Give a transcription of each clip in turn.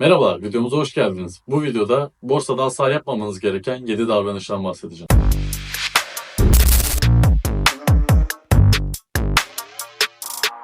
Merhabalar, videomuza hoş geldiniz. Bu videoda borsada asla yapmamanız gereken 7 davranıştan bahsedeceğim.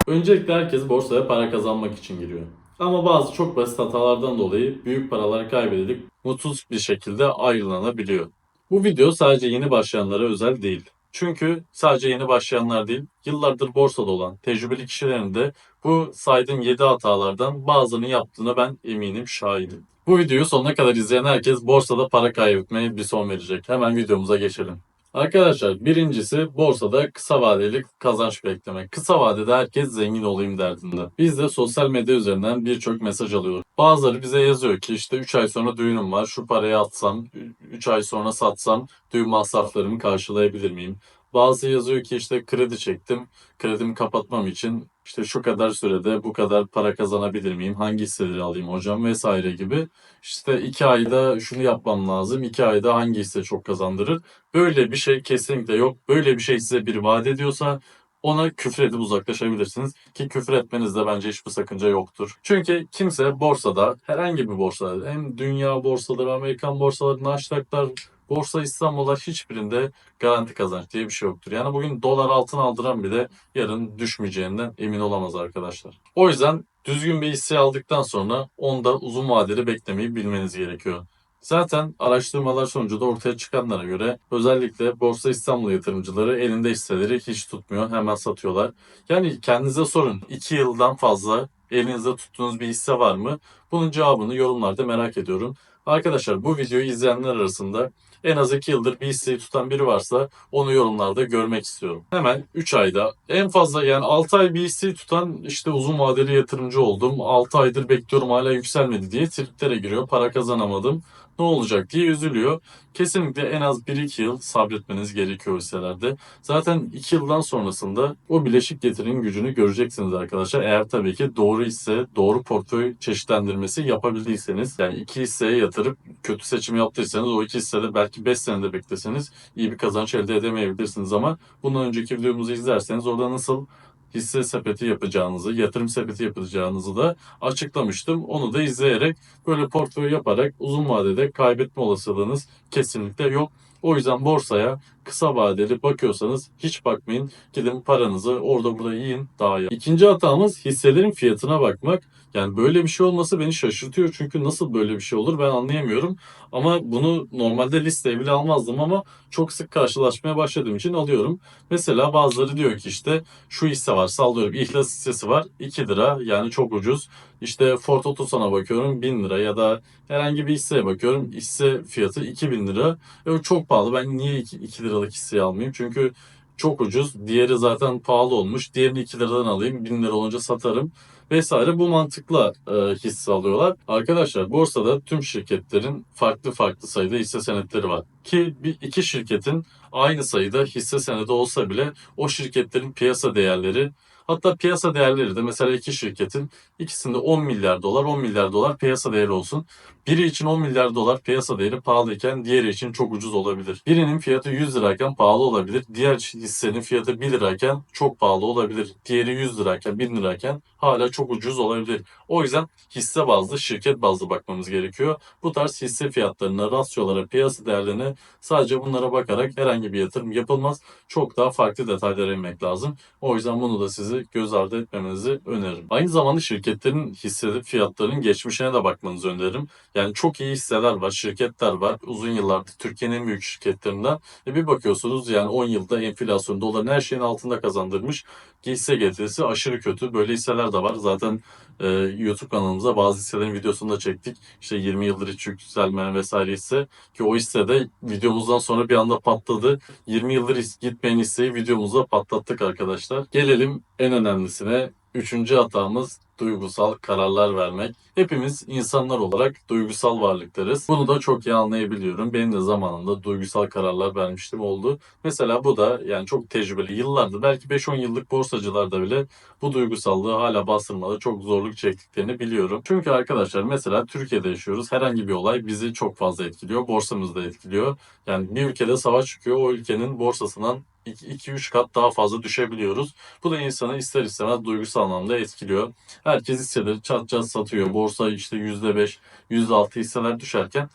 Öncelikle herkes borsaya para kazanmak için giriyor. Ama bazı çok basit hatalardan dolayı büyük paralar kaybedilip mutsuz bir şekilde ayrılanabiliyor. Bu video sadece yeni başlayanlara özel değil. Çünkü sadece yeni başlayanlar değil, yıllardır borsada olan tecrübeli kişilerin de bu saydığım 7 hatalardan bazılarını yaptığına ben eminim, şahidim. Bu videoyu sonuna kadar izleyen herkes borsada para kaybetmeye bir son verecek. Hemen videomuza geçelim. Arkadaşlar birincisi borsada kısa vadeli kazanç beklemek. Kısa vadede herkes zengin olayım derdinde. Biz de sosyal medya üzerinden birçok mesaj alıyoruz. Bazıları bize yazıyor ki işte 3 ay sonra düğünüm var şu parayı atsam 3 ay sonra satsam düğün masraflarımı karşılayabilir miyim? Bazı yazıyor ki işte kredi çektim. Kredimi kapatmam için işte şu kadar sürede bu kadar para kazanabilir miyim? Hangi hisseleri alayım hocam vesaire gibi. İşte iki ayda şunu yapmam lazım. iki ayda hangi hisse çok kazandırır? Böyle bir şey kesinlikle yok. Böyle bir şey size biri vaat ediyorsa ona küfür edip uzaklaşabilirsiniz. Ki küfür etmenizde bence hiçbir sakınca yoktur. Çünkü kimse borsada, herhangi bir borsada, hem dünya borsaları, Amerikan borsaları, Nasdaq'lar, Borsa İstanbul'lar hiçbirinde garanti kazanç diye bir şey yoktur. Yani bugün dolar altın aldıran bile yarın düşmeyeceğinden emin olamaz arkadaşlar. O yüzden düzgün bir hisse aldıktan sonra onda uzun vadeli beklemeyi bilmeniz gerekiyor. Zaten araştırmalar sonucu da ortaya çıkanlara göre özellikle Borsa İstanbul yatırımcıları elinde hisseleri hiç tutmuyor. Hemen satıyorlar. Yani kendinize sorun. 2 yıldan fazla elinizde tuttuğunuz bir hisse var mı? Bunun cevabını yorumlarda merak ediyorum. Arkadaşlar bu videoyu izleyenler arasında en az 2 yıldır bir hisseyi tutan biri varsa onu yorumlarda görmek istiyorum. Hemen 3 ayda en fazla yani 6 ay bir hisseyi tutan işte uzun vadeli yatırımcı oldum. 6 aydır bekliyorum hala yükselmedi diye triplere giriyor. Para kazanamadım. Ne olacak diye üzülüyor. Kesinlikle en az 1-2 yıl sabretmeniz gerekiyor hisselerde. Zaten 2 yıldan sonrasında o bileşik getirinin gücünü göreceksiniz arkadaşlar. Eğer tabii ki doğru hisse, doğru portföy çeşitlendirmesi yapabildiyseniz. Yani iki hisseye yatırıp kötü seçim yaptıysanız o iki hissede belki 5 senede bekleseniz iyi bir kazanç elde edemeyebilirsiniz ama bundan önceki videomuzu izlerseniz orada nasıl hisse sepeti yapacağınızı, yatırım sepeti yapacağınızı da açıklamıştım. Onu da izleyerek böyle portföy yaparak uzun vadede kaybetme olasılığınız kesinlikle yok. O yüzden borsaya kısa vadeli bakıyorsanız hiç bakmayın. Gidin paranızı orada burada yiyin daha iyi. İkinci hatamız hisselerin fiyatına bakmak. Yani böyle bir şey olması beni şaşırtıyor. Çünkü nasıl böyle bir şey olur ben anlayamıyorum. Ama bunu normalde listeye bile almazdım ama çok sık karşılaşmaya başladığım için alıyorum. Mesela bazıları diyor ki işte şu hisse var sallıyorum İhlas hissesi var 2 lira yani çok ucuz. İşte Ford Otosan'a bakıyorum 1000 lira ya da herhangi bir hisseye bakıyorum hisse fiyatı 2000 lira. E, çok pahalı ben niye 2, 2 liralık hisseyi almayayım? Çünkü çok ucuz. Diğeri zaten pahalı olmuş. Diğerini 2 liradan alayım. 1000 lira olunca satarım vesaire bu mantıkla e, hisse alıyorlar. Arkadaşlar borsada tüm şirketlerin farklı farklı sayıda hisse senetleri var. Ki bir iki şirketin aynı sayıda hisse senedi olsa bile o şirketlerin piyasa değerleri Hatta piyasa değerleri de mesela iki şirketin ikisinde 10 milyar dolar 10 milyar dolar piyasa değeri olsun. Biri için 10 milyar dolar piyasa değeri pahalıyken diğeri için çok ucuz olabilir. Birinin fiyatı 100 lirayken pahalı olabilir. Diğer hissenin fiyatı 1 lirayken çok pahalı olabilir. Diğeri 100 lirayken 1000 lirayken hala çok ucuz olabilir. O yüzden hisse bazlı, şirket bazlı bakmamız gerekiyor. Bu tarz hisse fiyatlarına, rasyolara, piyasa değerlerine sadece bunlara bakarak herhangi bir yatırım yapılmaz. Çok daha farklı detaylara inmek lazım. O yüzden bunu da sizi göz ardı etmemenizi öneririm. Aynı zamanda şirketlerin hisse fiyatlarının geçmişine de bakmanızı öneririm. Yani çok iyi hisseler var, şirketler var. Uzun yıllardır Türkiye'nin en büyük şirketlerinden. E bir bakıyorsunuz yani 10 yılda enflasyon doların her şeyin altında kazandırmış. Hisse getirisi aşırı kötü. Böyle hisseler de var. Zaten e, YouTube kanalımıza bazı hisselerin videosunu da çektik. İşte 20 yıldır hiç yükselmeyen vesaire hisse. Ki o hisse de videomuzdan sonra bir anda patladı. 20 yıldır gitmeyen hisseyi videomuzda patlattık arkadaşlar. Gelelim en önemlisine. Üçüncü hatamız duygusal kararlar vermek. Hepimiz insanlar olarak duygusal varlıklarız. Bunu da çok iyi anlayabiliyorum. Benim de zamanında duygusal kararlar vermiştim oldu. Mesela bu da yani çok tecrübeli yıllardır belki 5-10 yıllık borsacılarda bile bu duygusallığı hala bastırmada çok zorluk çektiklerini biliyorum. Çünkü arkadaşlar mesela Türkiye'de yaşıyoruz. Herhangi bir olay bizi çok fazla etkiliyor. Borsamızı da etkiliyor. Yani bir ülkede savaş çıkıyor. O ülkenin borsasından 2-3 kat daha fazla düşebiliyoruz. Bu da insanı ister istemez duygusal anlamda etkiliyor. Herkes hisseleri çat çat satıyor. Borsa işte %5, %6 hisseler düşerken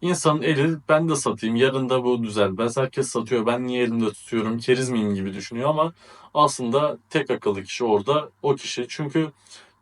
insanın eli ben de satayım yarın da bu düzelmez. Herkes satıyor ben niye elimde tutuyorum keriz miyim gibi düşünüyor ama aslında tek akıllı kişi orada o kişi. Çünkü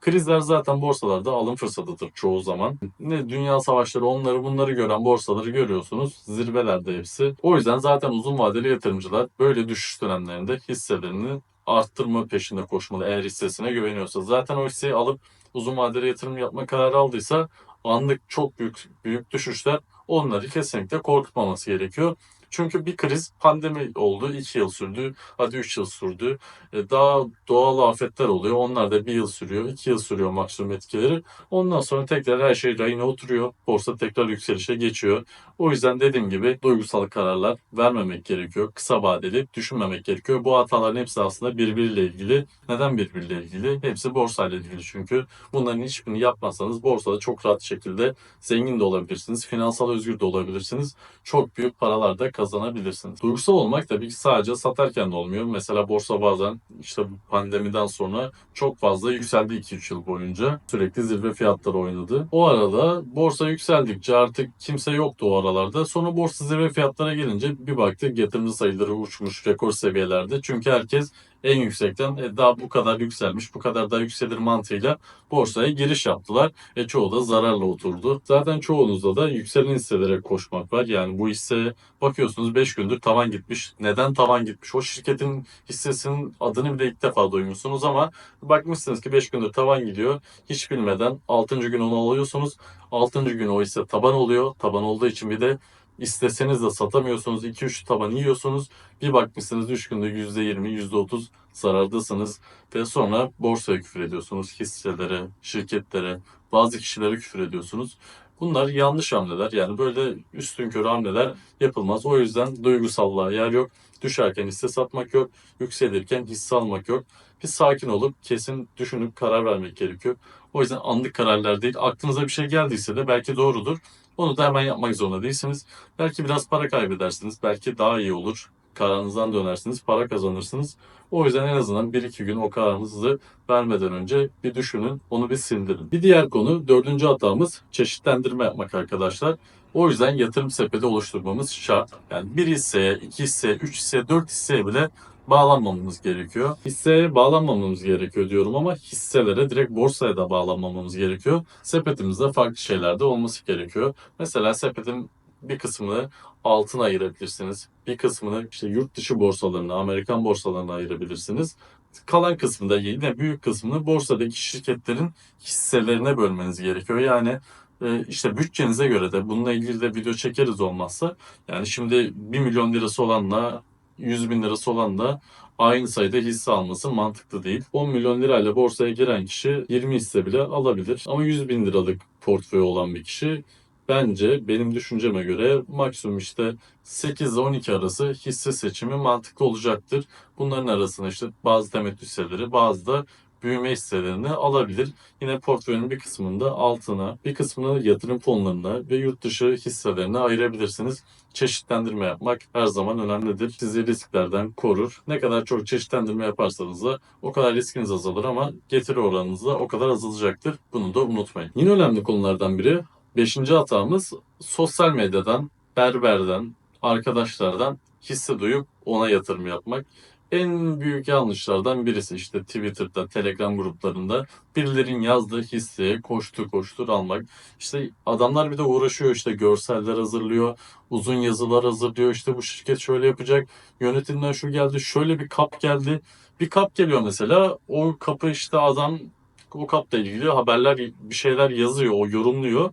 Krizler zaten borsalarda alım fırsatıdır çoğu zaman. Ne dünya savaşları onları bunları gören borsaları görüyorsunuz. Zirvelerde hepsi. O yüzden zaten uzun vadeli yatırımcılar böyle düşüş dönemlerinde hisselerini arttırma peşinde koşmalı eğer hissesine güveniyorsa. Zaten o hisseyi alıp uzun vadeli yatırım yapma kararı aldıysa anlık çok büyük büyük düşüşler onları kesinlikle korkutmaması gerekiyor. Çünkü bir kriz pandemi oldu. 2 yıl sürdü. Hadi 3 yıl sürdü. E, Daha doğal afetler oluyor. Onlar da bir yıl sürüyor. 2 yıl sürüyor maksimum etkileri. Ondan sonra tekrar her şey rayına oturuyor. Borsa tekrar yükselişe geçiyor. O yüzden dediğim gibi duygusal kararlar vermemek gerekiyor. Kısa vadeli düşünmemek gerekiyor. Bu hataların hepsi aslında birbiriyle ilgili. Neden birbiriyle ilgili? Hepsi borsayla ilgili çünkü. Bunların hiçbirini yapmazsanız borsada çok rahat şekilde zengin de olabilirsiniz. Finansal özgür de olabilirsiniz. Çok büyük paralar da kazanabilirsiniz. Duygusal olmak tabii ki sadece satarken de olmuyor. Mesela borsa bazen işte pandemiden sonra çok fazla yükseldi 2-3 yıl boyunca. Sürekli zirve fiyatları oynadı. O arada borsa yükseldikçe artık kimse yoktu o aralarda. Sonra borsa zirve fiyatlara gelince bir baktık yatırımcı sayıları uçmuş rekor seviyelerde. Çünkü herkes en yüksekten e, daha bu kadar yükselmiş, bu kadar daha yükselir mantığıyla borsaya giriş yaptılar. E çoğu da zararla oturdu. Zaten çoğunuzda da yükselen hisselere koşmak var. Yani bu hisse bakıyorsunuz 5 gündür tavan gitmiş. Neden tavan gitmiş? O şirketin hissesinin adını bile ilk defa duymuşsunuz ama bakmışsınız ki 5 gündür tavan gidiyor. Hiç bilmeden 6. gün onu alıyorsunuz. 6. gün o hisse taban oluyor. Taban olduğu için bir de isteseniz de satamıyorsunuz. 2-3 taban yiyorsunuz. Bir bakmışsınız 3 günde %20, %30 zarardasınız. Ve sonra borsaya küfür ediyorsunuz. Hisselere, şirketlere, bazı kişilere küfür ediyorsunuz. Bunlar yanlış hamleler. Yani böyle üstün körü hamleler yapılmaz. O yüzden duygusallığa yer yok. Düşerken hisse satmak yok. Yükselirken hisse almak yok. Bir sakin olup kesin düşünüp karar vermek gerekiyor. O yüzden anlık kararlar değil. Aklınıza bir şey geldiyse de belki doğrudur. Onu da hemen yapmak zorunda değilsiniz. Belki biraz para kaybedersiniz. Belki daha iyi olur. Kararınızdan dönersiniz. Para kazanırsınız. O yüzden en azından 1-2 gün o kararınızı vermeden önce bir düşünün. Onu bir sindirin. Bir diğer konu dördüncü hatamız çeşitlendirme yapmak arkadaşlar. O yüzden yatırım sepeti oluşturmamız şart. Yani bir hisseye, iki hisseye, üç hisseye, dört hisseye bile bağlanmamamız gerekiyor. Hisseye bağlanmamamız gerekiyor diyorum ama hisselere direkt borsaya da bağlanmamamız gerekiyor. Sepetimizde farklı şeyler de olması gerekiyor. Mesela sepetin bir kısmını altına ayırabilirsiniz. Bir kısmını işte yurt dışı borsalarına, Amerikan borsalarına ayırabilirsiniz. Kalan kısmında yine büyük kısmını borsadaki şirketlerin hisselerine bölmeniz gerekiyor. Yani e, işte bütçenize göre de bununla ilgili de video çekeriz olmazsa. Yani şimdi 1 milyon lirası olanla 100 bin lirası olan da aynı sayıda hisse alması mantıklı değil. 10 milyon lirayla borsaya giren kişi 20 hisse bile alabilir. Ama 100 bin liralık portföy olan bir kişi bence benim düşünceme göre maksimum işte 8 ile 12 arası hisse seçimi mantıklı olacaktır. Bunların arasında işte bazı temettü hisseleri bazı da büyüme hisselerini alabilir. Yine portföyün bir kısmında altına, bir kısmını yatırım fonlarına ve yurt dışı hisselerine ayırabilirsiniz çeşitlendirme yapmak her zaman önemlidir. Sizi risklerden korur. Ne kadar çok çeşitlendirme yaparsanız da o kadar riskiniz azalır ama getiri oranınız da o kadar azalacaktır. Bunu da unutmayın. Yine önemli konulardan biri beşinci hatamız sosyal medyadan, berberden, arkadaşlardan hisse duyup ona yatırım yapmak. En büyük yanlışlardan birisi işte Twitter'da, Telegram gruplarında birilerin yazdığı hisseye koştur koştur almak. İşte adamlar bir de uğraşıyor işte görseller hazırlıyor, uzun yazılar hazırlıyor. İşte bu şirket şöyle yapacak, yönetimden şu geldi, şöyle bir kap geldi. Bir kap geliyor mesela, o kapı işte adam o kapla ilgili haberler bir şeyler yazıyor, o yorumluyor.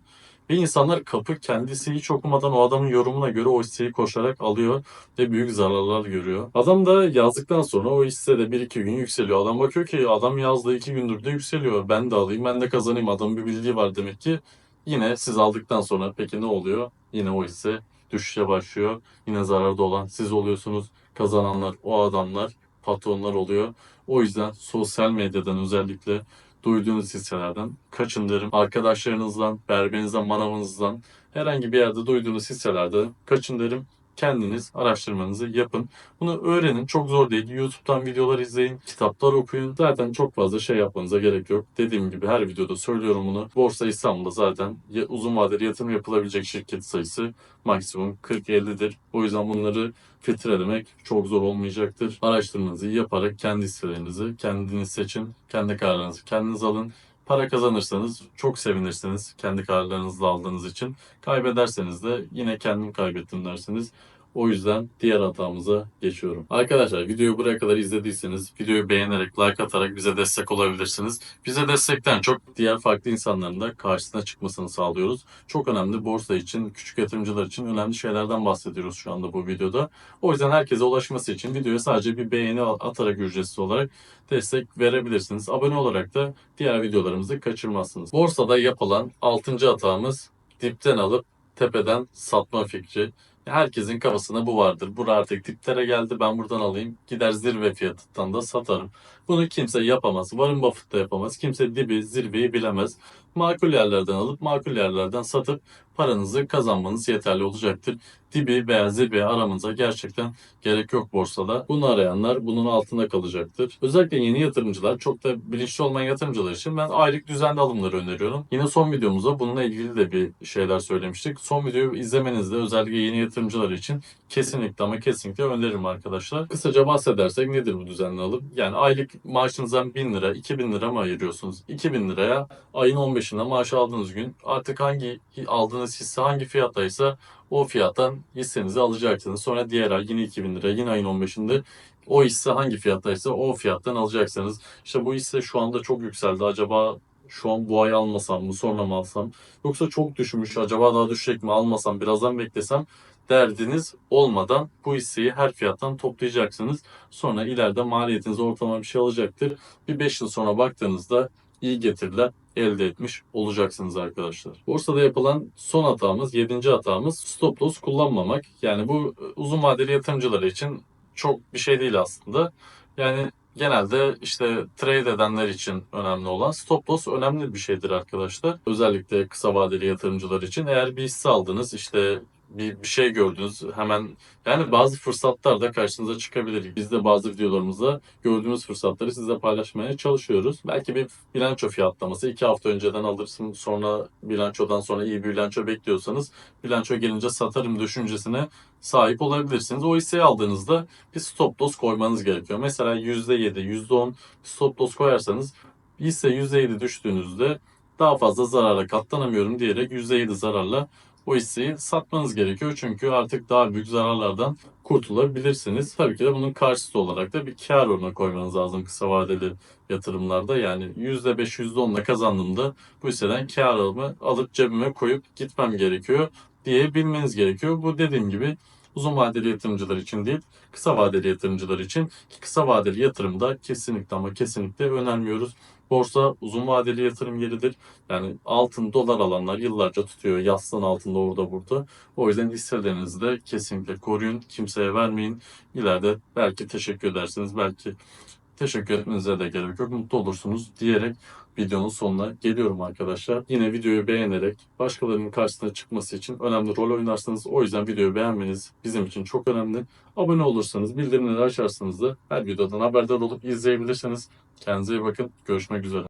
Ve insanlar kapı kendisi hiç okumadan o adamın yorumuna göre o hisseyi koşarak alıyor ve büyük zararlar görüyor. Adam da yazdıktan sonra o hisse de 1-2 gün yükseliyor. Adam bakıyor ki adam yazdığı 2 gündür de yükseliyor. Ben de alayım ben de kazanayım. Adamın bir bildiği var demek ki. Yine siz aldıktan sonra peki ne oluyor? Yine o hisse düşüşe başlıyor. Yine zararda olan siz oluyorsunuz. Kazananlar o adamlar, patronlar oluyor. O yüzden sosyal medyadan özellikle duyduğunuz hisselerden kaçın derim. Arkadaşlarınızdan, berberinizden, manavınızdan herhangi bir yerde duyduğunuz hisselerden kaçın derim. Kendiniz araştırmanızı yapın. Bunu öğrenin. Çok zor değil. YouTube'dan videolar izleyin, kitaplar okuyun. Zaten çok fazla şey yapmanıza gerek yok. Dediğim gibi her videoda söylüyorum bunu. Borsa İstanbul'da zaten uzun vadeli yatırım yapılabilecek şirket sayısı maksimum 40-50'dir. O yüzden bunları filtrelemek çok zor olmayacaktır. Araştırmanızı yaparak kendi hisselerinizi kendiniz seçin. Kendi kararlarınızı kendiniz alın. Para kazanırsanız çok sevinirsiniz kendi kararlarınızla aldığınız için. Kaybederseniz de yine kendim kaybettim dersiniz. O yüzden diğer hatamıza geçiyorum. Arkadaşlar videoyu buraya kadar izlediyseniz videoyu beğenerek, like atarak bize destek olabilirsiniz. Bize destekten çok diğer farklı insanların da karşısına çıkmasını sağlıyoruz. Çok önemli borsa için, küçük yatırımcılar için önemli şeylerden bahsediyoruz şu anda bu videoda. O yüzden herkese ulaşması için videoya sadece bir beğeni atarak ücretsiz olarak destek verebilirsiniz. Abone olarak da diğer videolarımızı kaçırmazsınız. Borsada yapılan 6. hatamız dipten alıp tepeden satma fikri. Herkesin kafasında bu vardır. Bura artık diplere geldi ben buradan alayım. Gider zirve fiyatından da satarım. Bunu kimse yapamaz. Warren Buffett da yapamaz. Kimse dibi zirveyi bilemez. Makul yerlerden alıp makul yerlerden satıp paranızı kazanmanız yeterli olacaktır. Dibi veya zirveyi aramanıza gerçekten gerek yok borsada. Bunu arayanlar bunun altında kalacaktır. Özellikle yeni yatırımcılar, çok da bilinçli olmayan yatırımcılar için ben aylık düzenli alımları öneriyorum. Yine son videomuzda bununla ilgili de bir şeyler söylemiştik. Son videoyu izlemenizde özellikle yeni yatırımcılar için kesinlikle ama kesinlikle öneririm arkadaşlar. Kısaca bahsedersek nedir bu düzenli alım? Yani aylık maaşınızdan 1000 lira, 2000 lira mı ayırıyorsunuz? 2000 liraya ayın 15'inde maaş aldığınız gün artık hangi aldığınız hisse hangi fiyattaysa o fiyattan hissenizi alacaksınız. Sonra diğer ay yine 2000 lira, yine ayın 15'inde o hisse hangi fiyattaysa o fiyattan alacaksınız. İşte bu hisse şu anda çok yükseldi. Acaba şu an bu ay almasam mı, sonra mı alsam? Yoksa çok düşmüş, acaba daha düşecek mi, almasam, birazdan beklesem derdiniz olmadan bu hisseyi her fiyattan toplayacaksınız. Sonra ileride maliyetiniz ortalama bir şey alacaktır. Bir 5 yıl sonra baktığınızda iyi getiriler elde etmiş olacaksınız arkadaşlar. Borsada yapılan son hatamız, 7. hatamız stop loss kullanmamak. Yani bu uzun vadeli yatırımcılar için çok bir şey değil aslında. Yani genelde işte trade edenler için önemli olan stop loss önemli bir şeydir arkadaşlar. Özellikle kısa vadeli yatırımcılar için. Eğer bir hisse aldınız işte bir, bir şey gördünüz hemen yani bazı fırsatlar da karşınıza çıkabilir. Biz de bazı videolarımızda gördüğümüz fırsatları sizle paylaşmaya çalışıyoruz. Belki bir bilanço fiyatlaması iki hafta önceden alırsın sonra bilançodan sonra iyi bir bilanço bekliyorsanız bilanço gelince satarım düşüncesine sahip olabilirsiniz. O hisseyi aldığınızda bir stop loss koymanız gerekiyor. Mesela %7, %10 stop loss koyarsanız hisse %7 düştüğünüzde daha fazla zarara katlanamıyorum diyerek %7 zararla o hisseyi satmanız gerekiyor. Çünkü artık daha büyük zararlardan kurtulabilirsiniz. Tabii ki de bunun karşısı olarak da bir kar oranı koymanız lazım kısa vadeli yatırımlarda. Yani %5, %10'la kazandığımda bu hisseden karımı alıp cebime koyup gitmem gerekiyor diye bilmeniz gerekiyor. Bu dediğim gibi uzun vadeli yatırımcılar için değil, kısa vadeli yatırımcılar için. Ki kısa vadeli yatırımda kesinlikle ama kesinlikle önermiyoruz. Borsa uzun vadeli yatırım yeridir. Yani altın, dolar alanlar yıllarca tutuyor. Yastığın altında orada burada. O yüzden hisselerinizi de kesinlikle koruyun. Kimseye vermeyin. İleride belki teşekkür edersiniz. Belki teşekkür etmenize de gerek yok. Mutlu olursunuz diyerek videonun sonuna geliyorum arkadaşlar. Yine videoyu beğenerek başkalarının karşısına çıkması için önemli rol oynarsınız. O yüzden videoyu beğenmeniz bizim için çok önemli. Abone olursanız, bildirimleri açarsanız da her videodan haberdar olup izleyebilirsiniz. Kendinize iyi bakın. Görüşmek üzere.